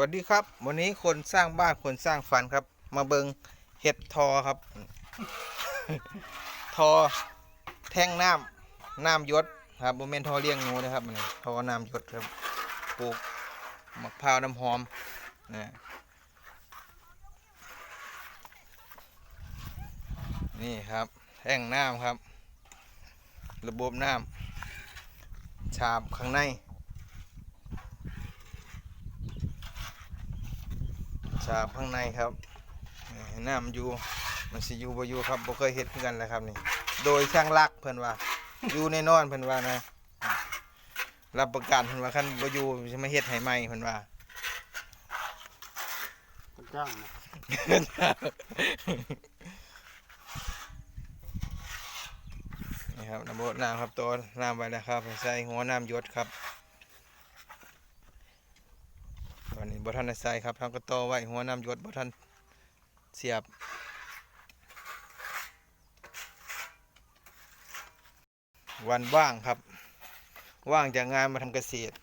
วัสดีครับ วันนี้คนสร้างบ้านคนสร้างฝันครับ มาเบิงเห็ดทอครับ ทอแท่งน้ำน้ำยศครับโมเมนทอเลี้ยงงูนะครับนี่ทอน้ำยศครับปลูกมะพร้าวน้ำหอมนะนี่ครับ แท่งน้ำครับ ระบบน้ำฉาบข้างใน ฉาบข้างในครับนี่น้ำอยู่มันสิอยู่บ่อยู่ครับบ่เคยเฮ็ดคือกันแหละครับนี่ โดยช่างลักเพิ่นว่า อยู่แน่นอนเพิ่นว่านะ รับประกันเพิ่นว่าคันบ่อยู่สิมาเฮ็ดให้ใหม่เพิ่นว่าก็จ้างนะนี่ครับน้ำบดน้ำครับตัวน้ำไว้แล้วครับ ใส่หัวน้ำหยดครับตอนนี้ บ่ทันใส่ครับทำก็ต่อไว้หัวน้ำหยดบ่ทันเสียบวันว่างครับ ว่างจากงานมาทำเกษตร